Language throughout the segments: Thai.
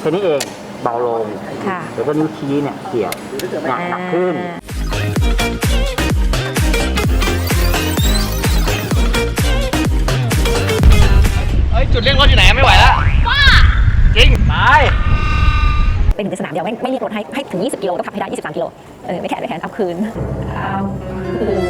แค่นี้เองเบาลงค่ะแล้วก็นิ้วชี้เนี่ยเกี่ยวหนักหนักขึ้นเอ้ยจุดเรียกรถอยู่ไหนไม่ไหวแล้วว่าจริงไปเป็นถึงสนามเดียวไม่ไม่เรียกรถให้ให้ถึง 20 กิโลต้องขับให้ได้ 23 กิโลเออไม่แขนไม่แขนเอาคืนเอาคืน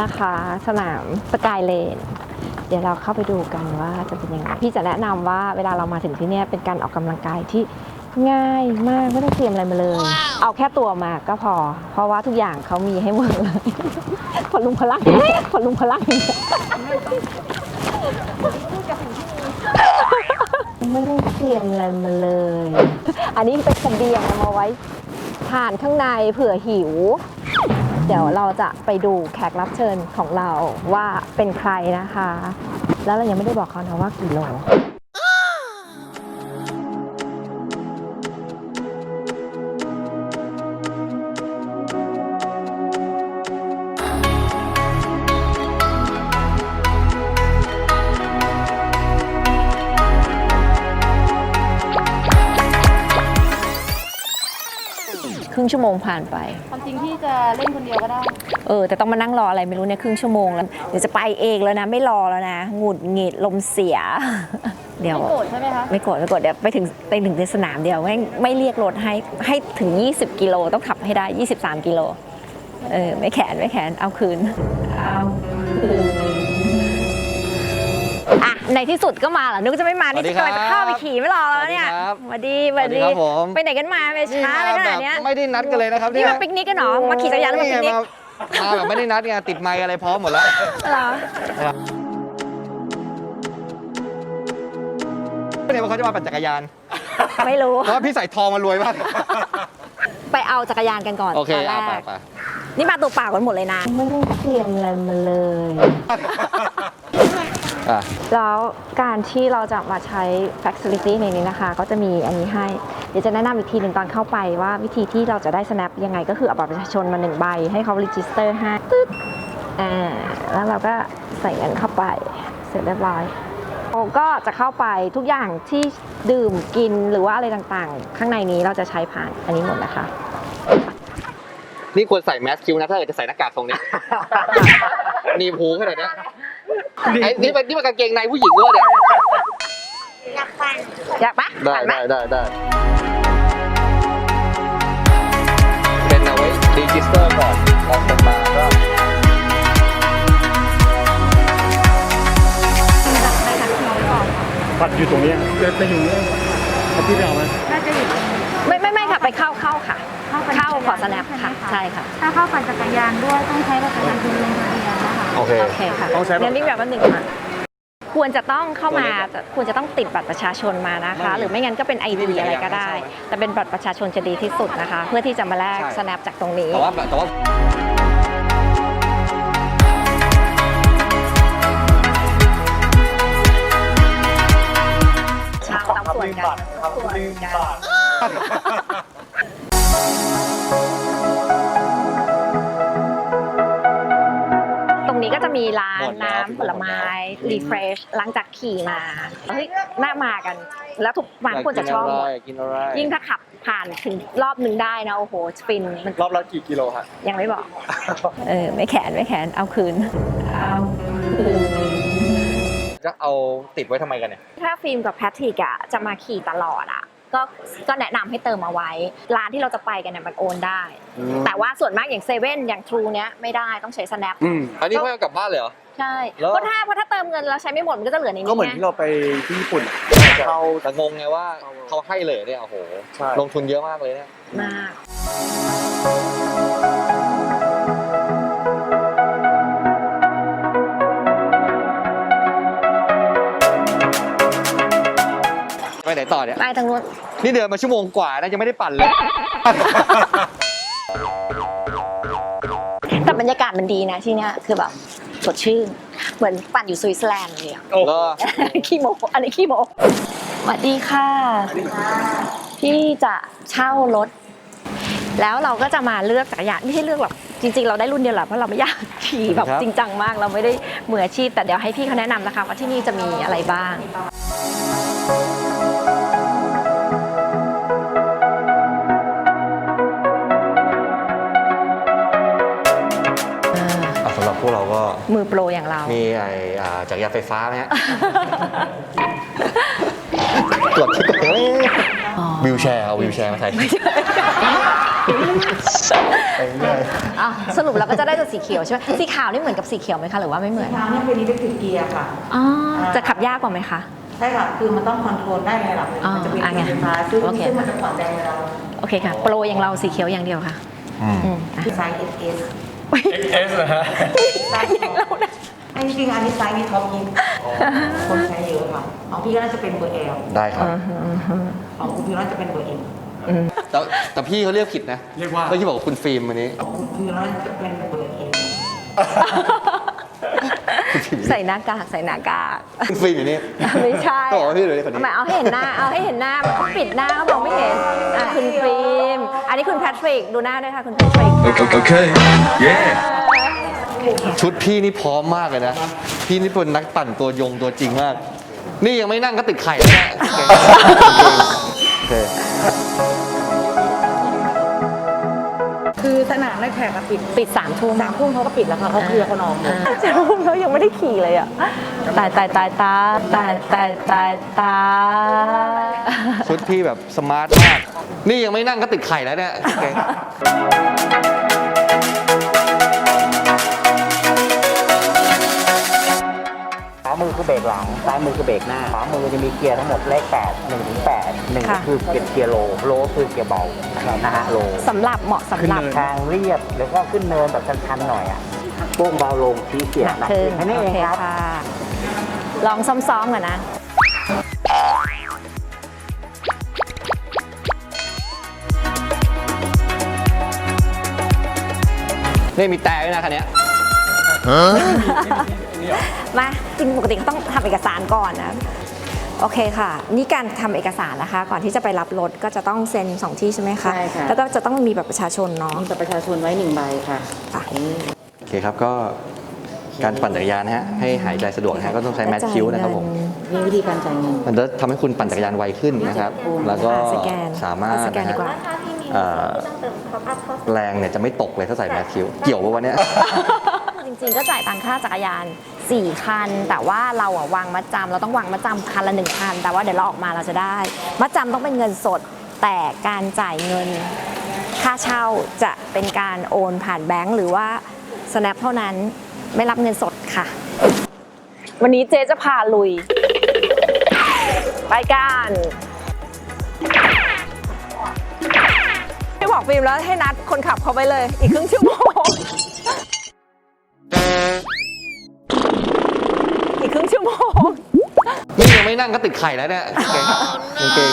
นะคะ สนามสกายเลน เดี๋ยวเราเข้าไปดูกันว่าจะเป็นยังไง พี่จะแนะนำว่าเวลาเรามาถึงที่เนี่ยเป็นการออกกำลังกายที่ง่ายมากไม่ต้องเตรียมอะไรมาเลย เอาแค่ตัวมาก็พอ เพราะว่าทุกอย่างเขามีให้หมดเลยพลุงพลังพลุงพลังไม่ต้องเตรียมอะไรมาเลย อันนี้เป็นเสบียงเอามาไว้ทานข้างในเผื่อหิว เดี๋ยวเราจะไปดูแขกรับเชิญของเราว่าเป็นใครนะคะ แล้วเรายังไม่ได้บอกเขานะว่ากี่โล รึ่งชั่วโมงผ่านไป ความจริงที่จะเล่นคนเดียวก็ได้ เออ แต่ต้องมานั่งรออะไรไม่รู้เนี่ยครึ่งชั่วโมงแล้ว เดี๋ยวจะไปเองแล้วนะ ไม่รอแล้วนะหงุดหงิดลมเสีย เดี๋ยวไม่โกรธใช่ไหมคะ ไม่โกรธไม่โกรธเดี๋ยวไปถึงไปถึงในสนามเดียวไม่ไม่เรียกรถให้ให้ถึง 20 กิโลต้องขับให้ได้ 23 กิโล เออ ไม่แขนไม่แขนเอาคืน เอาคืนอะ ในที่สุดก็มาเหรอ นึกว่าจะไม่มา นี่สวัสดีจะกำลังจะเข้าไปขี่ไม่รอแล้วเนี่ยสวัสดีครับสวัสดีสวัสดีสวัสดีครับผมไปไหนกันมาไปช้าเลยขนาดเนี้ยไม่ได้นัดกันเลยนะครับนี่มาปิกนิกกันเหรอ มาขี่จักรยานแล้วมาปิกนิก มาแบบไม่ได้นัดไงติดไมค์อะไรพร้อมหมดแล้วเหรอเนี่ยว่าเขาจะมาปั่นจักรยาน ไม่รู้ เพราะว่าพี่ใส่ทองมารวยมาก ไปเอาจักรยานกันก่อนโอเคตอนแรเอาไปกไปนี่มาตัวเปล่ากันหมดเลยนะ ไม่ได้เตรียมอะไรมาเลย อะ แล้วการที่เราจะมาใช้ facility ในนี้นะคะ ก็จะมีอันนี้ให้ เดี๋ยวจะแนะนำอีกทีหนึ่งตอนเข้าไปว่าวิธีที่เราจะได้ snap ยังไงก็คือเอาบัตรประชาชนมาหนึ่งใบ ให้เขา register ให้ตึ๊ดอ่าแล้วเราก็ใส่เงินเข้าไป เสร็จเรียบร้อยเราก็จะเข้าไปทุกอย่างที่ดื่มกินหรือว่าอะไรต่างๆ ข้างในนี้เราจะใช้ผ่านอันนี้หมดนะคะ นี่ควรใส่แมสคิวนะ ถ้าเกิดจะใส่หน้ากากตรงเนี้ยหนีบหูขนาดเนี้ย ไอ้นี่มันนี่มันกางเกงในผู้หญิงด้วยเนี่ยอยากปะได้ผ่านไหมได้ได้ได้เป็นเอาไว้รีจิสเตอร์ก่อนออกจากมาก็บัตรอยู่ตรงเนี้ยจะจะอยู่เนี่ยเอาพี่ไปเอาไหมน่าจะอยู่ไม่ไม่ไม่ค่ะไปเข้าเข้าค่ะ เข้าปั่นเข้าขอจักรยาน snap ค่ะ ใช่ใช่ไหมค่ะ ถ้าเข้าปั่นจักรยานด้วยต้องใช้บัตรประชาชนลงทะเบียนนะคะ โอเคโอเคค่ะต้องใช้บัตร งั้นวิ่งแบบว่าหนึ่งค่ะควรจะต้องเข้ามาควรจะต้องติดบัตรประชาชนมานะคะ หรือไม่งั้นก็เป็น ID อะไรก็ได้แต่เป็นบัตรประชาชนจะดีที่สุดนะคะ เพื่อที่จะมาแลกใช่ snap จากตรงนี้ แต่ว่าแต่ว่าชาวตามส่วนกันส่วนกัน มีร้านหมดแล้วน้ำผลไม้ refresh หลังจากขี่มาเฮ้ยน่ามากัน แล้วทุกร้านควรจะชอบหมดอยากกินอะไรยิ่งถ้าขับผ่านถึงรอบหนึ่งได้นะโอ้โหฟินมันรอบละกี่กิโลฮะยังไม่บอกเออไม่แขนไม่แขนเอาคืนเอาคืนจะเอาติดไว้ทำไมกันเนี่ย ถ้าฟิล์มกับแพทริกอะจะมาขี่ตลอดอะ ก็ก็แนะนำให้เติมเอาไว้ ร้านที่เราจะไปกันเนี่ยมันโอนได้แต่ว่าส่วนมากอย่างเซเว่นอย่างทรูเนี้ยไม่ได้ต้องใช้ snap อืมอันนี้เขาเอากลับบ้านเลยเหรอ ใช่แล้ว เพราะถ้าเพราะถ้าเติมเงินแล้วใช้ไม่หมดมันก็จะเหลือในนี้ก็เหมือนไงที่เราไปที่ญี่ปุ่นอะเข้า แต่งงไงว่าเขาให้เลยเนี่ยโอ้โห ใช่ ลงทุนเยอะมากเลยเนี่ย มากไป นต่อเนี่ย ไปทางนู้นนี่เดินมาชั่วโมงกว่านะยังไม่ได้ปั่นเลย แต่บรรยากาศมันดีนะที่เนี้ยคือแบบสดชื่น เหมือนปั่นอยู่สวิตเซอร์แลนด์เลยอะก็ขี้โมอันนี้ขี้โมสวัสดีค่ะ พี่จะเช่ารถ แล้วเราก็จะมาเลือกจักรยานไม่ใช่เลือกหรอกจริง ๆ เราได้รุ่นเดียวแหละเพราะเราไม่อยากขี่แบบครับ จริงจังมาก เราไม่ได้มืออาชีพ แต่เดี๋ยวให้พี่เขาแนะนำนะคะว่าที่นี่จะมีอะไรบ้าง ไฟฟ้าไหมฮะ กดที่กดเอ้ยวิวแชร์เอาวิวแชร์มาใส่ไปเรื่อยอะสรุปเราก็จะได้แต่สีเขียวใช่ไหมสีขาวนี่เหมือนกับสีเขียวไหมคะหรือว่าไม่เหมือนทางนี้เป็นอิเล็กทริกเกียร์ค่ะ อ๋อจะขับยากกว่าไหมคะ ใช่ค่ะ คือมันต้องคอนโทรลได้ในระดับหนึงอ๋อมันจะเป็นอะไงไฟฟ้าซึ่งโอเค ซึ่งมันจะผ่อนแรงเวลาเราโอเคค่ะ โปรอย่างเราสีเขียวอย่างเดียวค่ะอืมอืมอะไซส์ XS XS เหรอฮะ ไซส์ จริงๆอันนี้ไซส์นี้ท็อปยิงคนใช้เยอะค่ะของพี่ก็น่าจะเป็นเบอร์ L ได้ครับ ของคุณพี่น่าจะเป็นเบอร์ M แต่แต่พี่เขาเรียกผิดนะเรียกว่าเมื่อกี้บอกว่าคุณฟิล์มวันนี้ของคุณพี่น่าจะเป็นเบอร์ M ใส่หน้ากากใส่หน้ากากคุณฟิล์มอยู่นี่ไม่ใช่ก็บอกว่าพี่เลยคนนี้ทำไมเอาให้เห็นหน้าเอาให้เห็นหน้ามันต้องปิดหน้าเขาบอกไม่เห็นอะคุณฟิล์มอันนี้คุณแพทริกดูหน้าด้วยค่ะคุณแพทริก Okay yeah ชุดพี่นี่พร้อมมากเลยนะ พี่นี่เป็นนักปั่นตัวยงตัวจริงมาก นี่ยังไม่นั่งก็ติดไข่แล้วเนี่ยโอเคคือสนามนักแข่งอะปิดปิดสามทุ่มสามทุ่มเขาก็ปิดแล้วค่ะเขาเคลียร์เขานอนหมดสามทุ่มแล้วยังไม่ได้ขี่เลยอะตายตายตายตายตายตายตายตายชุดพี่แบบสมาร์ทมาก นี่ยังไม่นั่งก็ติดไข่แล้วเนี่ยายมือคือเบรกหน้าขวามือจะมีเกียร์ทั้งหมดเลข8 1ถึง8 1คือเป็นเกียร์โลโลคือเกียร์เบานะฮะโลสำหรับเหมาะสำหรับทางเรียบหรือก็ขึ้นเนินแบบชันๆหน่อยอะโป้งเบาลงชี้เกียหร์นักหนักขึ้ขึ้นนแค่นี้โอเองเคครับค่ะลองซ้อมๆก่อนนะนี่มีแต่ด้วยนะคันเนี้ย มาจริงปกติก็ต้องทำเอกสารก่อนนะ โอเคค่ะ นี่การทำเอกสารนะคะ ก่อนที่จะไปรับรถก็จะต้องเซ็นสองที่ใช่ไหมคะ ใช่ค่ะ แล้วก็จะต้องมีแบบประชาชนเนาะ มีบัตรประชาชนไว้หนึ่งใบค่ะค่ะโอเคครับก็การปั่นจักรยานนะฮะให้หายใจสะดวกนะฮะก็ต้องใช้แมทคิวนะครับผม มีวิธีการจ่ายเงิน มันจะทำให้คุณปั่นจักรยานไวขึ้นนะครับ แล้วก็อะสแกนสามารถอะสแกนดีกว่า นะฮะเอ่อแรงเนี่ยจะไม่ตกเลยถ้าใส่แมทคิวเกี่ยวปะวันเนี้ยจ ริงๆก็จ่ายตังค่าจักรยาน 4 คัน แต่ว่าเราอะวางมัดจำเราต้องวางมัดจำคันละ1คัน แต่ว่าเดี๋ยวเราออกมาเราจะได้มัดจำต้องเป็นเงินสด แต่การจ่ายเงิน ค่าเช่าจะเป็นการโอนผ่านแบงก์หรือว่า snap เท่านั้นไม่รับเงินสดค่ะ วันนี้เจ๊จะพาลุย ไปกันไม่บอกฟิล์มแล้วให้นัดคนขับเขาไปเลย อีกครึ่งชั่วโมง ครึ่งชั่วโมง นี่ยังไม่นั่งก็ติดไข่แล้วเนี่ยเก่งเก่ง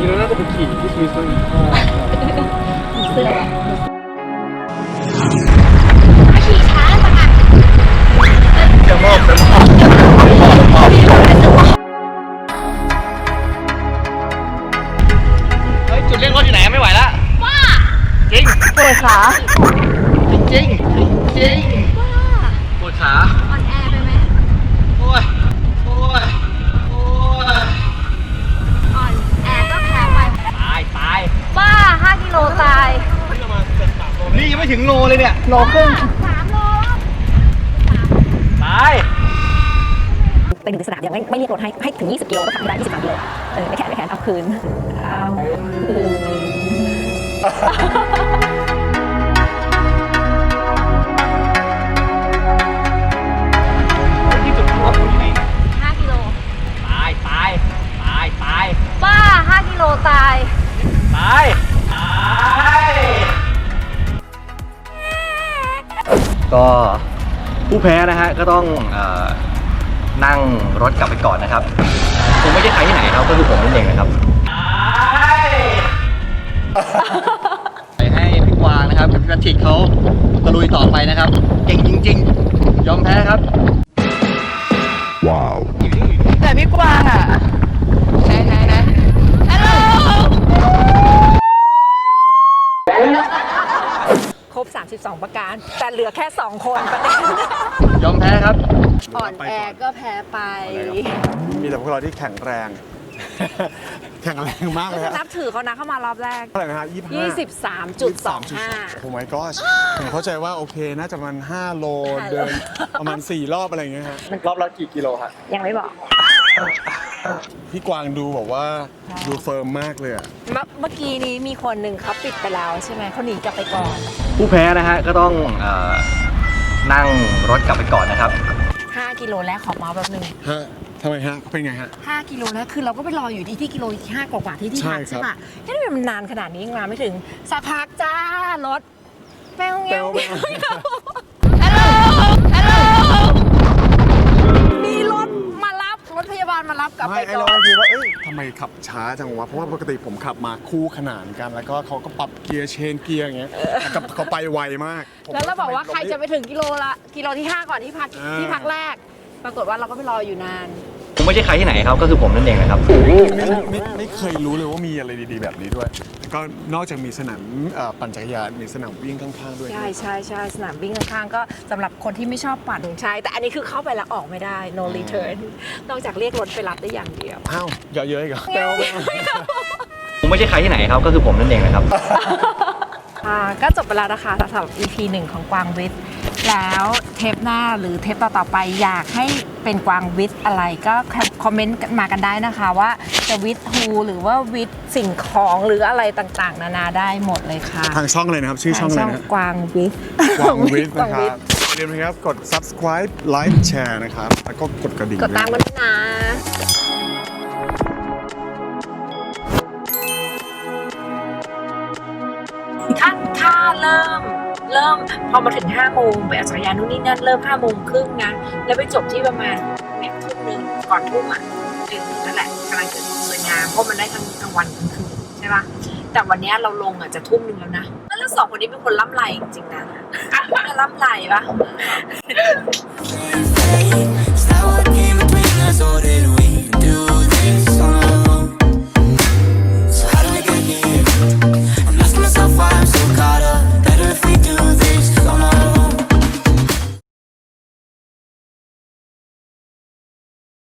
いろんなこと聞いて、そういう人に。จะมอบจะมอบจะมอบจะมอบเฮ้ยรถอยู่ไหนไม่ไหวละว้าจริง เปิดขา จริง จริงจริงปวดขาอ่อนแอไปไหมโอ้ยโอ้ยโอ้ยแอร์ก็แพ้ไปตายตายบ้า5กิโลตายนี่ยังไม่ถึงโลเลยเนี่ยโลครึ่งตายเป็นหนึ่งสนามยังไม่ไม่เรียกรถให้ให้ถึง 20กิโลก็ขับไม่ได้23กิโลเออไม่แขนไม่แขนเอาคืนเอาคืน 5กิโลตาย ตายตายก็ผู้แพ้นะฮะก็ต้องเออนั่งรถกลับไปก่อนนะครับคงไม่ใช่ใครที่ไหนครับก็คือผมนั่นเองนะครับ ไปให้พี่กวางนะครับกับพี่แพทริกเขาตะลุยต่อไปนะครับ เก่งจริง ๆ ยอมแพ้ครับ Wow. แต่พี่กวางอะไหนไหน 32 ประการ แต่เหลือแค่ 2 คนประเด็นยอมแพ้ครับ อ่อนแอก็แพ้ไปมีแต่พวกเราที่แข็งแรง แข็งแรงมากเลยฮะนับถือเขานะเข้ามารอบแรกเท่าไหร่นะฮะยี่สิบห้า23.25 โอ้ my gosh ผมเข้าใจว่าโอเคน่าจะประมาณ5โลเดินประมาณ 4 รอบอะไรอย่างเงี้ยฮะ รอบละกี่กิโลฮะยังไม่บอก พี่กวางดูบอกว่าดูเฟิร์มมากเลยอะเมื่อเมื่อกี้นี้มีคนหนึ่งเขาปิดไปแล้วใช่ไหมเขาหนีกลับไปก่อน ผู้แพ้นะฮะก็ต้องเอ่อนั่งรถกลับไปก่อนนะครับ 5 กิโลแรกของมาแบบหนึ่งฮะทำไมฮะเป็นไงฮะ 5กิโลแล้วคือเราก็ไปรออยู่ที่ที่กิโลที่5กว่าๆที่ที่ใช่พักครัใช่บปะเฮ้ยทำไมมันนานขนาดนี้ยังมาไม่ถึงสักพักจ้ารถแมวเงี้ยวเงี้ยวาบาลมารับกลับไปไม่ไอ้ก่เราอนคิดว่าเอ้ยทำไมขับช้าจังวะ เพราะว่าปกติผมขับมาคู่ขนานกัน แล้วก็เขาก็ปรับเกียร์เชนเกียร์อย่างเงี้ยกับเขาไปไวมากผมแล้วเราบอกว่าใครจะไปถึงกิโลละกิโลที่ 5 ก่อนที่พักอ่าที่พักแรก ปรากฏว่าเราก็ไปรออยู่นาน ผมไม่ใช่ใครที่ไหนครับ ก็คือผมนั่นเองนะครับ ไม่ไม่ไม่เคยรู้เลยว่ามีอะไรดีๆแบบนี้ด้วยแล้ว ก็นอกจากมีสนามเอ่อปั่นจักรยานมีสนามวิ่งข้างๆด้วยใช่ใช่ใช่สนามวิ่งข้างๆก็สำหรับคนที่ไม่ชอบปั่นใช่แต่อันนี้คือเข้าไปแล้วออกไม่ได้ no return นอกจากเรียกรถไปรับได้อย่างเดียว อ้าวเยอะๆอีกเหรอผมไม่ใช่ใครที่ไหนครับ ก็คือผมนั่นเองนะครับ อ่าก็จบไปแล้วนะคะสำหรับ EP หนึ่งของกวางวิทย์ แล้วเทปหน้าหรือเทปต่อๆไปอยากให้เป็นกวางวิทย์อะไรก็คอมเมนต์มากันได้นะคะว่าจะวิทย์ฮูหรือว่าวิทย์สิ่งของหรืออะไรต่างๆ นานาได้หมดเลยค่ะ ทางช่องเลยนะครับชื่อช่องเลยนะกวางวิทย์กวางวิทย์กวานะงควิรัทบย์อย่าลืมนะครับกด subscribe like share นะครับแล้วก็กดกระดิ่งกดตามกันด้วยนะถ้าถ้าเริ่ม เริ่มพอมาถึง5โมงไปอาจักรยานนู่นนี่นั่นเริ่ม5โมงครึ่งนะ แล้วไปจบที่ประมาณเนี่ยทุ่มหนึ่งก่อนทุ่มอะถึงนั่นแหละกำลังจะสวยงามเพราะมันได้ทั้งกลางวันกลางคืนใช่ปะแต่วันเนี้ยเราลงอะจะทุ่มหนึ่งแล้วนะแล้วสองคนนี้เป็นคนล่ำไรจริงๆนะล่ำไรปะ